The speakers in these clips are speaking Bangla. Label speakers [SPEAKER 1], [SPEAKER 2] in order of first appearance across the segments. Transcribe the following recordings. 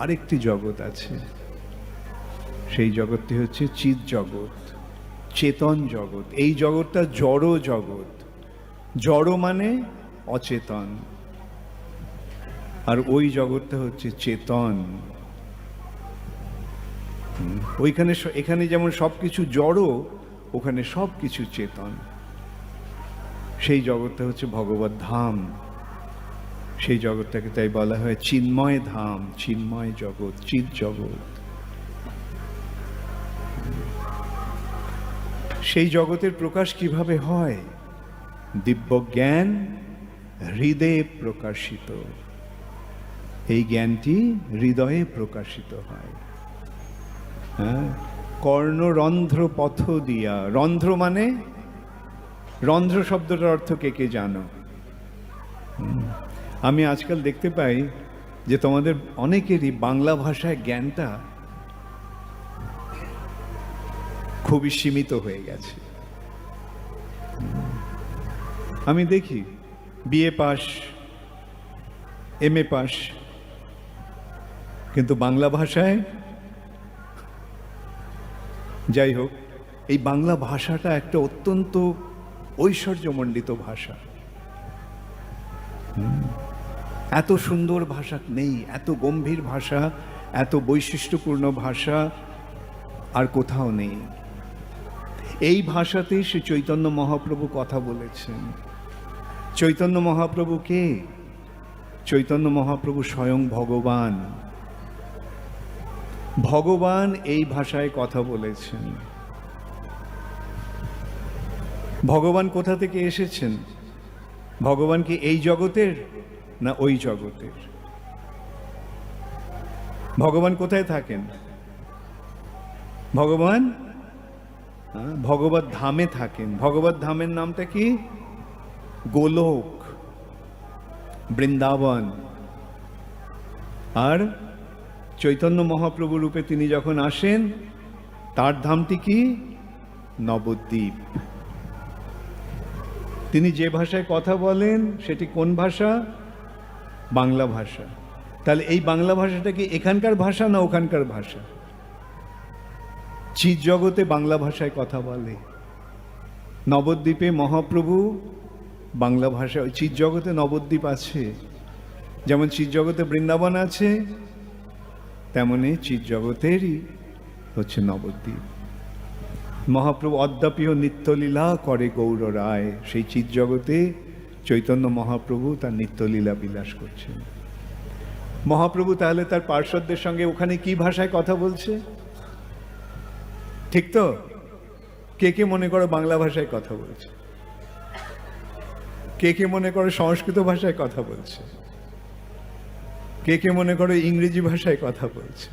[SPEAKER 1] আরেকটি জগৎ আছে সেই জগৎটি হচ্ছে চিৎ জগৎ চেতন জগৎ এই জগৎটা জড় জগৎ জড় মানে অচেতন আর ওই জগৎটা হচ্ছে চেতন ওইখানে এখানে যেমন সব কিছু জড় ওখানে সব কিছু চেতন সেই জগৎটা হচ্ছে ভগবত ধাম সেই জগৎটাকে তাই বলা হয় চিন্ময় ধাম চিন্ময় জগৎ চিত জগৎ সেই জগতের প্রকাশ কিভাবে হয় দিব্য জ্ঞান হৃদয়ে প্রকাশিত এই জ্ঞানটি হৃদয়ে প্রকাশিত হয় হ্যাঁ কর্ণরন্ধ্র পথ দিয়া রন্ধ্র মানে রন্ধ্র শব্দটার অর্থ কে কে জানো আমি আজকাল দেখতে পাই যে তোমাদের অনেকেরই বাংলা ভাষায় জ্ঞানটা খুবই সীমিত হয়ে গেছে আমি দেখি BA pass M A pass কিন্তু বাংলা ভাষায় যাই হোক এই বাংলা ভাষাটা একটা অত্যন্ত ঐশ্বর্যমণ্ডিত ভাষা হুম এত সুন্দর ভাষা নেই এত গম্ভীর ভাষা এত বৈশিষ্ট্যপূর্ণ ভাষা আর কোথাও নেই এই ভাষাতে সে চৈতন্য মহাপ্রভু কথা বলেছেন চৈতন্য মহাপ্রভু কে চৈতন্য মহাপ্রভু স্বয়ং ভগবান ভগবান এই ভাষায় কথা বলেছেন ভগবান কোথা থেকে এসেছেন ভগবান কি এই জগতের না ওই জগতের ভগবান কোথায় থাকেন ভগবান হ্যাঁ, ভগবত ধামে থাকেন ভগবত ধামের নামটা কি গোলক বৃন্দাবন আর চৈতন্য মহাপ্রভু রূপে তিনি যখন আসেন তার ধামটি কি নবদ্বীপ তিনি যে ভাষায় কথা বলেন সেটি কোন ভাষা বাংলা ভাষা তাহলে এই বাংলা ভাষাটা কি এখানকার ভাষা না ওখানকার ভাষা চির জগতে বাংলা ভাষায় কথা বলে নবদ্বীপে মহাপ্রভু বাংলা ভাষা চির জগতে নবদ্বীপ আছে যেমন চির জগতে বৃন্দাবন আছে তেমনি চির জগতেরই হচ্ছে নবদ্বীপ মহাপ্রভু অদ্যাপীয় নিত্যলীলা করে গৌর রায় সেই চির জগতে চৈতন্য মহাপ্রভু তার নিত্যলীলা বিলাস করছেন মহাপ্রভু তাহলে তার পার্শ্বদের সঙ্গে ওখানে কি ভাষায় কথা বলছে ঠিক তো কে কে মনে করো বাংলা ভাষায় কথা বলছে কে কে মনে করো সংস্কৃত ভাষায় কথা বলছে কে কে মনে করো ইংরেজি ভাষায় কথা বলছে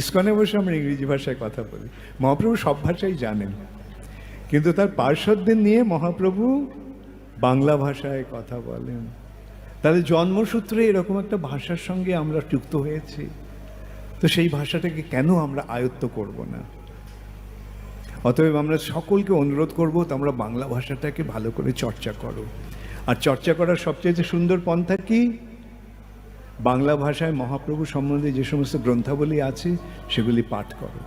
[SPEAKER 1] ইস্কনে বসে আমরা ইংরেজি ভাষায় কথা বলি মহাপ্রভু সব ভাষাই জানেন কিন্তু তার পার্শ্বদের নিয়ে মহাপ্রভু বাংলা ভাষায় কথা বলেন তাদের জন্মসূত্রে এরকম একটা ভাষার সঙ্গে আমরা যুক্ত হয়েছি তো সেই ভাষাটাকে কেন আমরা আয়ত্ত করব না অতএব আমরা সকলকে অনুরোধ করব তোমরা বাংলা ভাষাটাকে ভালো করে চর্চা করো আর চর্চা করার সবচেয়ে সুন্দর পন্থা কি বাংলা ভাষায় মহাপ্রভু সম্বন্ধে যে সমস্ত গ্রন্থাবলী আছে সেগুলি পাঠ করো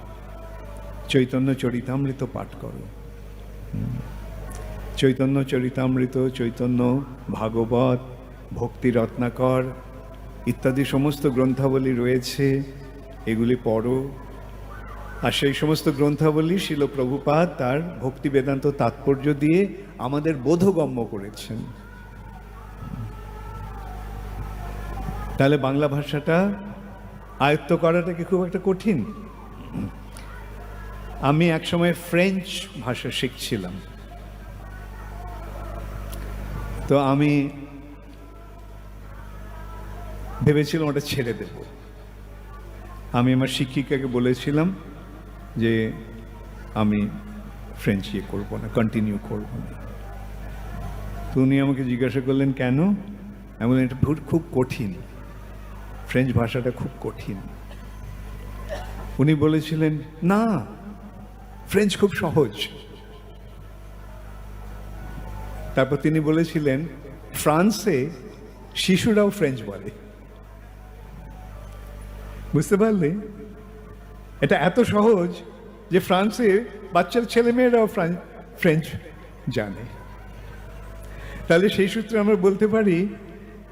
[SPEAKER 1] চৈতন্য চরিতামৃত পাঠ করো চৈতন্য চরিতামৃত চৈতন্য ভাগবত ভক্তি রত্নাকর ইত্যাদি সমস্ত গ্রন্থাবলী রয়েছে এগুলি পড়ো আর সেই সমস্ত গ্রন্থাবলী শিল প্রভুপাদ তার ভক্তি বেদান্ত তাৎপর্য দিয়ে আমাদের বোধগম্য করেছেন তাহলে বাংলা ভাষাটা আয়ত্ত করাটা কি খুব একটা কঠিন আমি একসময় ফ্রেঞ্চ ভাষা শিখছিলাম তো আমি ভেবেছিলাম ওটা ছেড়ে দেব আমি আমার শিক্ষিকাকে বলেছিলাম যে আমি ফ্রেঞ্চ ইয়ে করবো না কন্টিনিউ করবো না তো উনি আমাকে জিজ্ঞাসা করলেন কেন এমন এটা ভুল খুব কঠিন ফ্রেঞ্চ ভাষাটা খুব কঠিন উনি বলেছিলেন না ফ্রেঞ্চ খুব সহজ তারপর তিনি বলেছিলেন ফ্রান্সে শিশুরাও ফ্রেঞ্চ বলে বুঝতে পারলে এটা এত সহজ যে ফ্রান্সে বাচ্চার ছেলেমেয়েরাও ফ্রেঞ্চ জানে তাহলে সেই সূত্রে আমরা বলতে পারি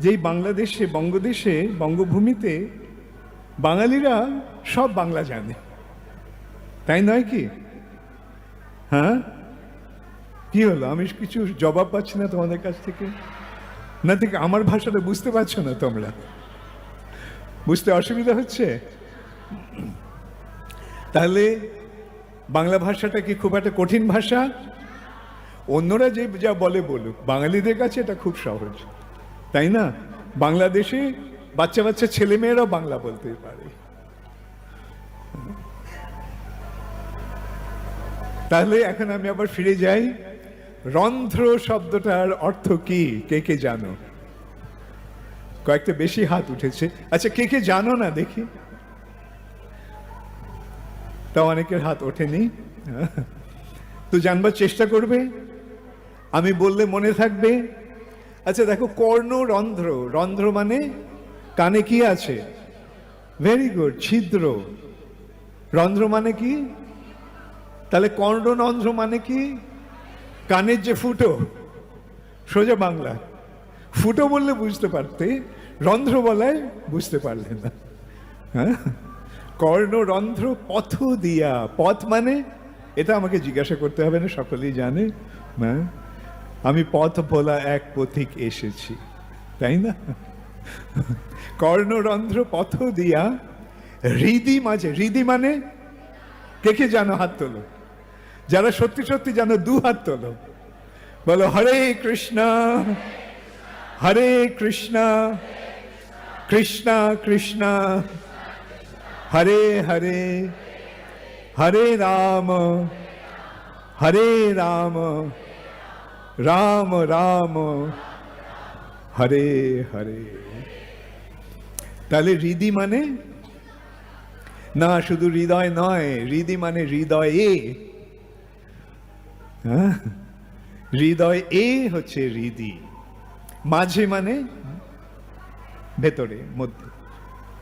[SPEAKER 1] যে এই বাংলাদেশে বঙ্গদেশে বঙ্গভূমিতে বাঙালিরা সব বাংলা জানে তাই নয় কি হ্যাঁ কি হলো আমি কিছু জবাব পাচ্ছি না তোমাদের কাছ থেকে না থেকে আমার ভাষাটা বুঝতে পারছো না তোমরা বুঝতে অসুবিধা হচ্ছে তাহলে বাংলা ভাষাটা কি খুব একটা কঠিন ভাষা অন্যরা যে যা বলে বলুক বাঙালিদের কাছে এটা খুব সহজ তাই না বাংলাদেশে বাচ্চা বাচ্চা ছেলেমেয়েরাও বাংলা বলতে পারে তাহলে এখন আমি আবার ফিরে যাই রন্ধ্র শব্দটার অর্থ কি কে কে জানো কয়েকটা বেশি হাত উঠেছে আচ্ছা কে কে জানো না দেখি তা অনেকের হাত ওঠেনি তো জানবার চেষ্টা করবে আমি বললে মনে থাকবে আচ্ছা দেখো কর্ণ রন্ধ্র রন্ধ্র মানে কানে কি আছে ভেরি গুড ছিদ্র রন্ধ্র মানে কি তাহলে কর্ণনন্ধ্র মানে কি কানের যে ফুটো সোজা বাংলা ফুটো বললে বুঝতে পারতে রন্ধ্র বলায় বুঝতে পারলে না হ্যাঁ কর্ণরন্ধ্র পথ দিয়া পথ মানে এটা আমাকে জিজ্ঞাসা করতে হবে না সকলেই জানে হ্যাঁ আমি পথ বলা এক পথিক এসেছি তাই না কর্ণরন্ধ্র পথ দিয়া হৃদি মাঝে হৃদি মানে কে কে জানো হাত তোলো যারা সত্যি সত্যি যেন দু হাত তোলো বলো হরে কৃষ্ণ হরে কৃষ্ণ কৃষ্ণ কৃষ্ণ হরে হরে হরে রাম হরে রাম রাম রাম হরে হরে তাহলে হৃদি মানে না শুধু হৃদয় নয় হৃদি মানে হৃদয়ে হ্যাঁ? হৃদয় এ হচ্ছে হৃদি মাঝে মানে ভেতরে মধ্যে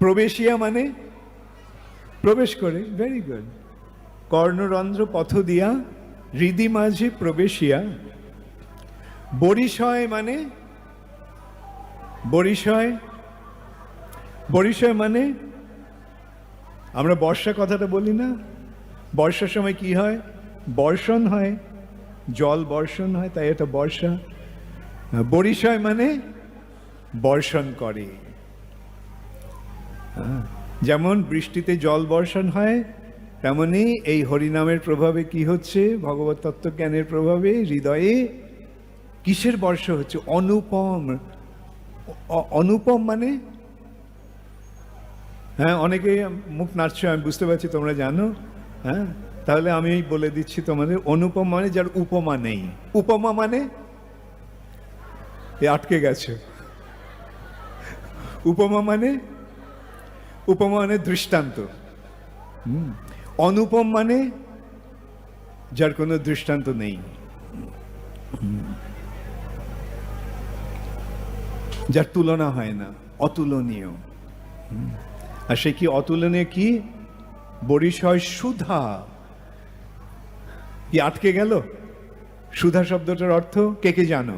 [SPEAKER 1] প্রবেশিয়া মানে প্রবেশ করে ভেরি গুড কর্ণরন্ধ্র পথ দিয়া হৃদি মাঝে প্রবেশিয়া বরিশয় মানে বরিশয় বরিশয় মানে আমরা বর্ষা কথাটা বলি না বর্ষার সময় কি হয় বর্ষণ হয় জল বর্ষণ হয় তাই এটা বর্ষা বরিশয় মানে বর্ষণ করে যেমন বৃষ্টিতে জল বর্ষণ হয় তেমনি এই হরিনামের প্রভাবে কি হচ্ছে ভগবত তত্ত্ব জ্ঞানের প্রভাবে হৃদয়ে কিসের বর্ষ হচ্ছে অনুপম অনুপম মানে হ্যাঁ অনেকে মুখ নাচছে আমি বুঝতে পারছি তোমরা জানো হ্যাঁ তাহলে আমি বলে দিচ্ছি তোমাদের অনুপম মানে যার উপমা নেই উপমা মানে এ আটকে গেছে উপমা মানে উপমা মানে দৃষ্টান্ত অনুপম মানে যার কোনো দৃষ্টান্ত নেই যার তুলনা হয় না অতুলনীয় আর সে কি অতুলনীয় কি বরিশয় সুধা কি আটকে গেল সুধা শব্দটার অর্থ কে কে জানো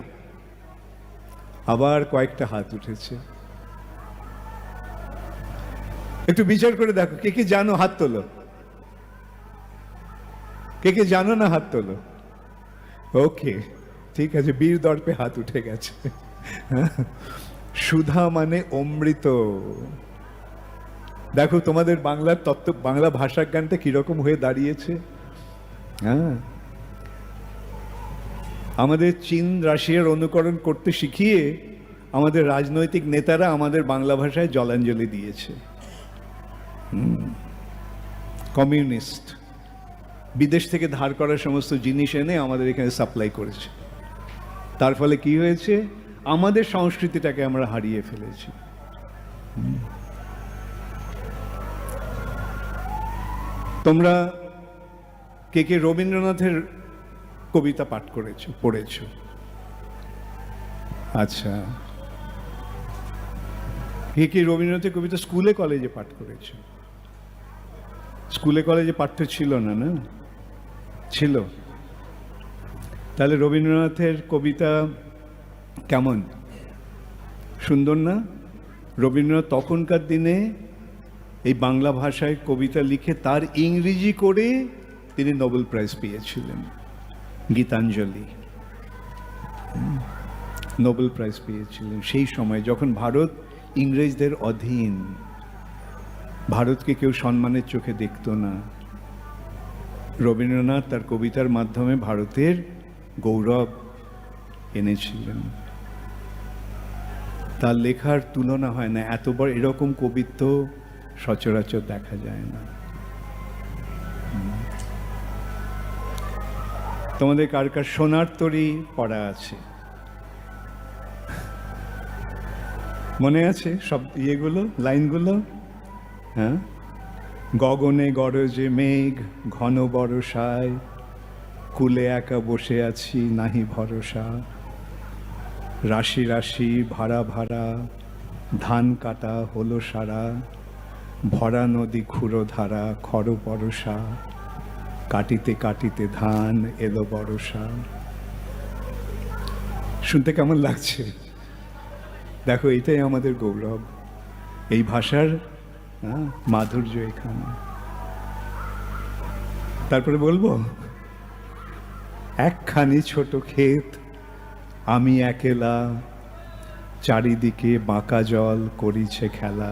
[SPEAKER 1] আবার কয়েকটা হাত উঠেছে একটু বিচার করে দেখো কে কে জানো হাত তোলো কে কে জানো না হাত তোলো ওকে ঠিক আছে বীর দর্পে হাত উঠে গেছে সুধা মানে অমৃত দেখো তোমাদের বাংলার তত্ত্ব বাংলা ভাষা জ্ঞানটা কিরকম হয়ে দাঁড়িয়েছে হ্যাঁ আমাদের চীন রাশিয়ার অনুকরণ করতে শিখিয়ে আমাদের রাজনৈতিক নেতারা আমাদের বাংলা ভাষায় জলাঞ্জলি দিয়েছে কমিউনিস্ট বিদেশ থেকে ধার করা সমস্ত জিনিস এনে আমাদের এখানে সাপ্লাই করেছে তার ফলে কি হয়েছে আমাদের সংস্কৃতিটাকে আমরা হারিয়ে ফেলেছি তোমরা কে কে রবীন্দ্রনাথের কবিতা পাঠ করেছ পড়েছ আচ্ছা কে কে রবীন্দ্রনাথের কবিতা স্কুলে কলেজে পাঠ করেছ স্কুলে কলেজে পাঠ্য ছিল না না ছিল তাহলে রবীন্দ্রনাথের কবিতা কেমন সুন্দর না রবীন্দ্রনাথ তখনকার দিনে এই বাংলা ভাষায় কবিতা লিখে তার ইংরেজি করে তিনি নোবেল প্রাইজ পেয়েছিলেন গীতাঞ্জলি নোবেল প্রাইজ পেয়েছিলেন সেই সময় যখন ভারত ইংরেজদের অধীন ভারতকে কেউ সম্মানের চোখে দেখত না রবীন্দ্রনাথ তার কবিতার মাধ্যমে ভারতের গৌরব এনেছিলেন তার লেখার তুলনা হয় না এত বড় এরকম কবিত্ব সচরাচর দেখা যায় না তোমাদের কার কার সোনার তরি পড়া আছে মনে আছে সব ইয়েগুলো লাইনগুলো হ্যাঁ গগনে গরজে মেঘ ঘন বরসায় কুলে একা বসে আছি নাহি ভরসা রাশি রাশি ভাড়া ভাড়া ধান কাটা হলো সারা ভরা নদী খুঁড়ো ধারা খর পরসা কাটিতে কাটিতে ধান এলো বরসা শুনতে কেমন লাগছে দেখো এটাই আমাদের গৌরব এই ভাষার মাধুর্য এখানে তারপরে বলবো একখানি ছোট ক্ষেত আমি একেলা চারিদিকে বাঁকা জল করিছে খেলা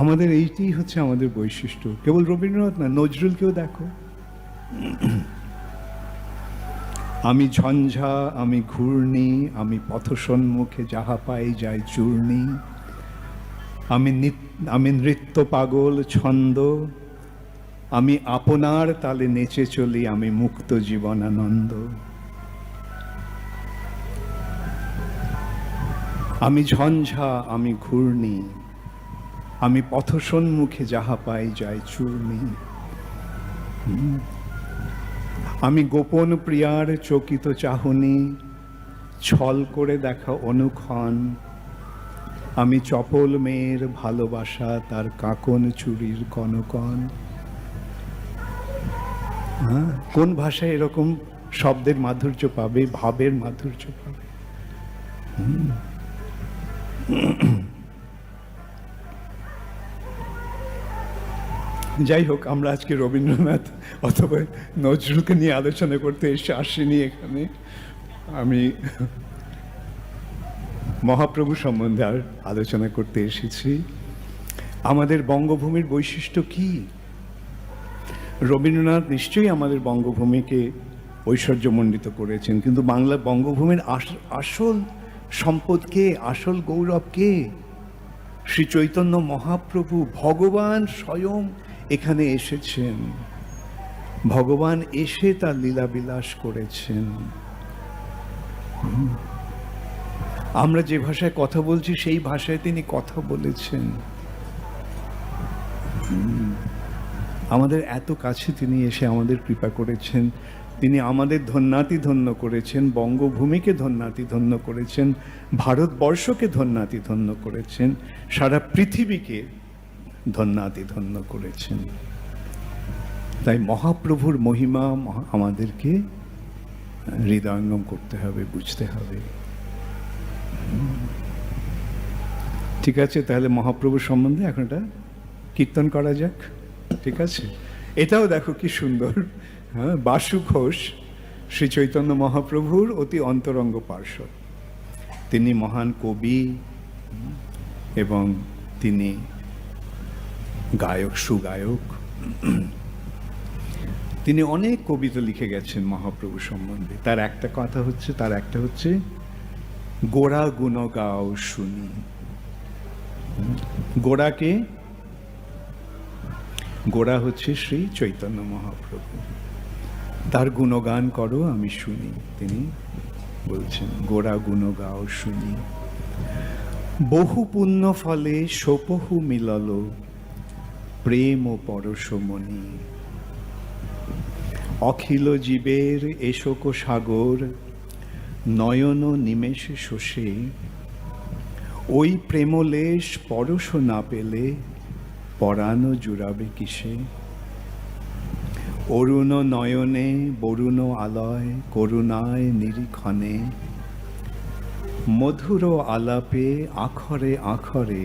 [SPEAKER 1] আমাদের এইটি হচ্ছে আমাদের বৈশিষ্ট্য কেবল রবীন্দ্রনাথ না নজরুলকেও দেখো আমি ঝঞ্ঝা আমি ঘূর্ণি আমি পথসন্মুখে যাহা পাই যাই চূর্ণি আমি আমি নৃত্য পাগল ছন্দ আমি আপনার তালে নেচে চলি আমি মুক্ত জীবন আনন্দ আমি ঝঞ্ঝা আমি ঘূর্ণি আমি পথসন মুখে যাহা পাই যাই চূর্ণি আমি গোপন প্রিয়ার চকিত চাহনি ছল করে দেখা অনুক্ষণ আমি চপল মেয়ের ভালোবাসা তার কাকন চুরির কনকন হ্যাঁ কোন ভাষায় এরকম শব্দের মাধুর্য পাবে ভাবের মাধুর্য পাবে হুম যাই হোক আমরা আজকে রবীন্দ্রনাথ অথবা নজরুলকে নিয়ে আলোচনা করতে এসে আসিনি এখানে আমি মহাপ্রভু সম্বন্ধে আর আলোচনা করতে এসেছি আমাদের বঙ্গভূমির বৈশিষ্ট্য কি রবীন্দ্রনাথ নিশ্চয়ই আমাদের বঙ্গভূমিকে ঐশ্বর্যমণ্ডিত করেছেন কিন্তু বাংলা বঙ্গভূমির আসল সম্পদকে আসল গৌরবকে শ্রী চৈতন্য মহাপ্রভু ভগবান স্বয়ং এখানে এসেছেন ভগবান এসে তার লীলা বিলাস করেছেন আমরা যে ভাষায় কথা বলছি সেই ভাষায় তিনি কথা বলেছেন আমাদের এত কাছে তিনি এসে আমাদের কৃপা করেছেন তিনি আমাদের ধন্যাতি ধন্য করেছেন বঙ্গভূমিকে ধন্যাতি ধন্য করেছেন ভারতবর্ষকে ধন্যাতি ধন্য করেছেন সারা পৃথিবীকে ধন্যাতি ধন্য করেছেন তাই মহাপ্রভুর মহিমা আমাদেরকে হৃদয়ঙ্গম করতে হবে বুঝতে হবে ঠিক আছে তাহলে মহাপ্রভুর সম্বন্ধে এখন এটা কীর্তন করা যাক ঠিক আছে এটাও দেখো কি সুন্দর হ্যাঁ বাসু ঘোষ শ্রী চৈতন্য মহাপ্রভুর অতি অন্তরঙ্গ পার্শ্ব তিনি মহান কবি এবং তিনি গায়ক সুগায়ক তিনি অনেক কবিতা লিখে গেছেন মহাপ্রভু সম্বন্ধে তার একটা কথা হচ্ছে তার একটা হচ্ছে গোড়া গুণ গাও শুনি গোড়াকে গোড়া হচ্ছে শ্রী চৈতন্য মহাপ্রভু তার গুণগান করো আমি শুনি তিনি বলছেন গোড়া গুণ গাও শুনি বহু পুণ্য ফলে সোপহু মিলল প্রেম ও পরশমণি অখিল জীবের এশোক সাগর নয়ন নিমেষ শোষে ওই প্রেমলেশ পরশ না পেলে পরাণ জুড়াবে কিসে অরুণ নয়নে বরুণ আলয় করুণায় নিরীক্ষণে মধুর আলাপে আখরে আখরে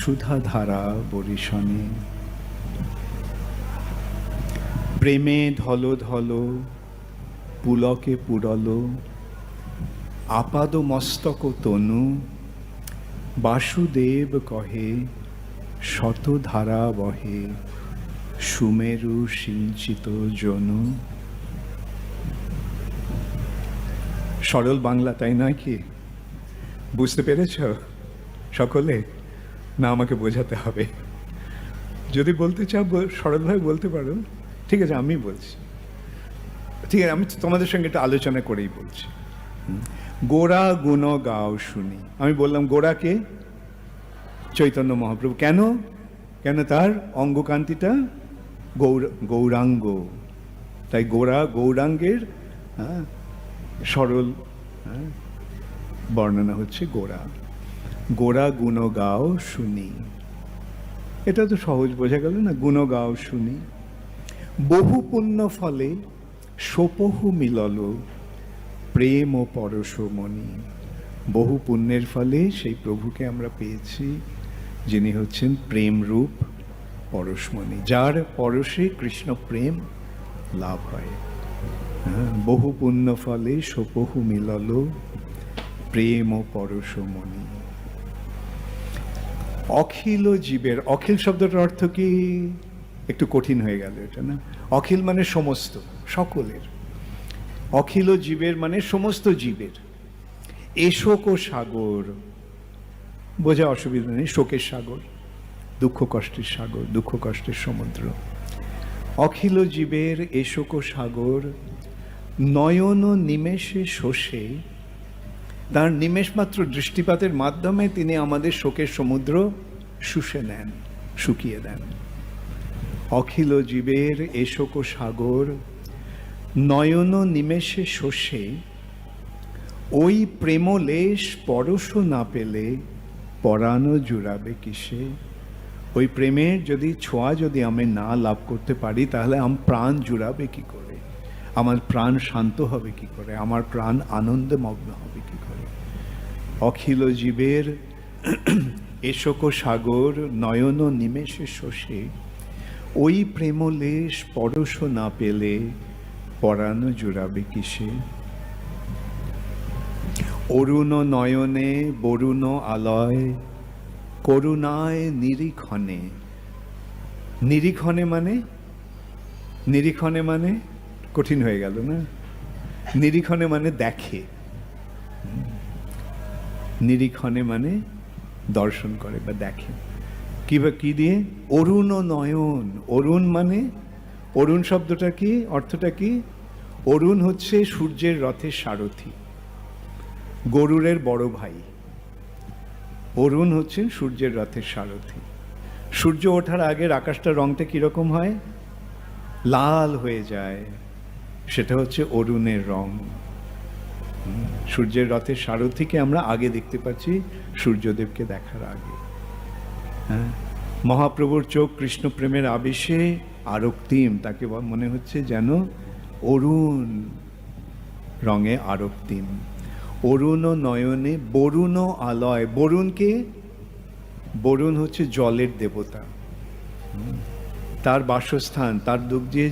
[SPEAKER 1] সুধাধারা বরিশনে প্রেমে ধল ধল পুলকে পুরল আপাদ মস্তক তনু বাসুদেব কহে শতধারা বহে সুমেরু সিঞ্চিত জনু সরল বাংলা তাই নয় কি বুঝতে পেরেছ সকলে না আমাকে বোঝাতে হবে যদি বলতে চাও সরলভাবে বলতে পারো ঠিক আছে আমি বলছি ঠিক আছে আমি তোমাদের সঙ্গে একটা আলোচনা করেই বলছি গোড়া গুণ গাও শুনি আমি বললাম গোড়াকে চৈতন্য মহাপ্রভু কেন কেন তার অঙ্গকান্তিটা গৌর গৌরাঙ্গ তাই গোড়া গৌরাঙ্গের হ্যাঁ, সরল হ্যাঁ, বর্ণনা হচ্ছে গোড়া গোড়া গুণগাও শুনি এটা তো সহজ বোঝা গেল না গুণগাও শুনি বহু পুণ্য ফলে সোপহু মিলল প্রেম ও পরশমণি বহু পুণ্যের ফলে সেই প্রভুকে আমরা পেয়েছি যিনি হচ্ছেন প্রেম রূপ পরশমণি যার পরশে কৃষ্ণ প্রেম লাভ হয় হ্যাঁ, বহু পুণ্য ফলে সোপহু মিলল প্রেম ও পরশমণি অখিল জীবের অখিল শব্দটার অর্থ কি একটু কঠিন হয়ে গেল এটা না অখিল মানে সমস্ত সকলের অখিল জীবের মানে সমস্ত জীবের এশোক সাগর বোঝা অসুবিধা নেই শোকের সাগর দুঃখ কষ্টের সাগর দুঃখ কষ্টের সমুদ্র অখিল জীবের এশোক সাগর নয়ন নিমেষে শোষে তার নিমেষমাত্র দৃষ্টিপাতের মাধ্যমে তিনি আমাদের শোকের সমুদ্র শুষে নেন শুকিয়ে দেন অখিল জীবের এ শোক সাগর নয়ন নিমেষে শোষে ওই প্রেমলেশ পরশ না পেলে পরাণও জুড়াবে কিসে ওই প্রেমের যদি ছোঁয়া যদি আমি না লাভ করতে পারি তাহলে আম প্রাণ জুড়াবে কি করে আমার প্রাণ শান্ত হবে কি করে আমার প্রাণ আনন্দে মগ্ন হবে অখিল জীবের এশোক সাগর নয়ন নিমেষে শোষে ওই প্রেমলেশ পরশ না পেলে পরাণ জুড়াবে কিসে অরুণ নয়নে বরুণ আলয় করুণায় নিরীক্ষণে নিরীক্ষণে মানে নিরীক্ষণে মানে কঠিন হয়ে গেল না নিরীক্ষণে মানে দেখে নিরীক্ষণে মানে দর্শন করে বা দেখে কি বা কি দিয়ে অরুণ ও নয়ন অরুণ মানে অরুণ শব্দটা কি অর্থটা কি অরুণ হচ্ছে সূর্যের রথের সারথি গরুরের বড় ভাই অরুণ হচ্ছেন সূর্যের রথের সারথি সূর্য ওঠার আগে আকাশটার রঙটা কীরকম হয় লাল হয়ে যায় সেটা হচ্ছে অরুণের রঙ সূর্যের রথের সারথিকে আমরা আগে দেখতে পাচ্ছি সূর্যদেবকে দেখার আগে হ্যাঁ মহাপ্রভুর চোখ কৃষ্ণ প্রেমের আবেশে আরক্তিম তাকে মনে হচ্ছে যেন অরুণ রঙে আরক্তিম অরুণ নয়নে বরুণ আলয় বরুণকে বরুণ হচ্ছে জলের দেবতা তার বাসস্থান তার দুঃখ দিয়ে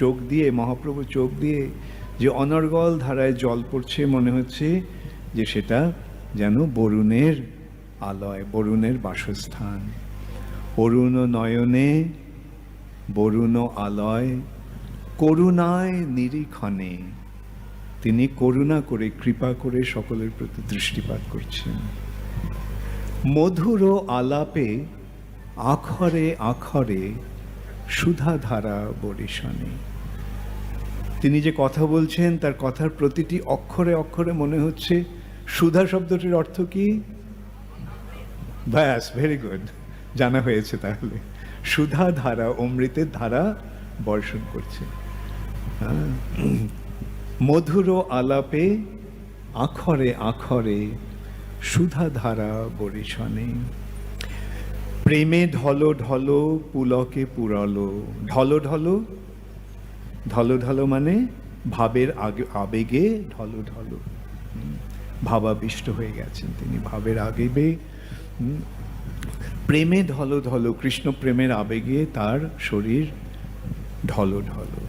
[SPEAKER 1] চোখ দিয়ে মহাপ্রভু চোখ দিয়ে যে অনর্গল ধারায় জল পড়ছে মনে হচ্ছে যে সেটা যেন বরুণের আলয় বরুণের বাসস্থান অরুণ নয়নে বরুণ আলয় করুণায় নিরীক্ষণে তিনি করুণা করে কৃপা করে সকলের প্রতি দৃষ্টিপাত করছেন মধুর আলাপে আখরে আখরে সুধাধারা বরিশনে তিনি যে কথা বলছেন তার কথার প্রতিটি অক্ষরে অক্ষরে মনে হচ্ছে সুধা শব্দটির অর্থ কি ব্যাস ভেরি গুড জানা হয়েছে তাহলে সুধা ধারা অমৃতের ধারা বর্ষণ করছে হ্যাঁ। মধুর আলাপে আখরে আখরে সুধা ধারা বরিশনে প্রেমে ঢলো ঢলো পুলকে পুরালো ঢলো ঢলো ঢলো ঢলো মানে ভাবের আগে আবেগে ঢলো ঢলো ভাবাবিষ্ট হয়ে গেছেন তিনি ভাবের আগেবে প্রেমে ঢলো ঢলো কৃষ্ণ প্রেমের আবেগে তার শরীর ঢলো ঢলো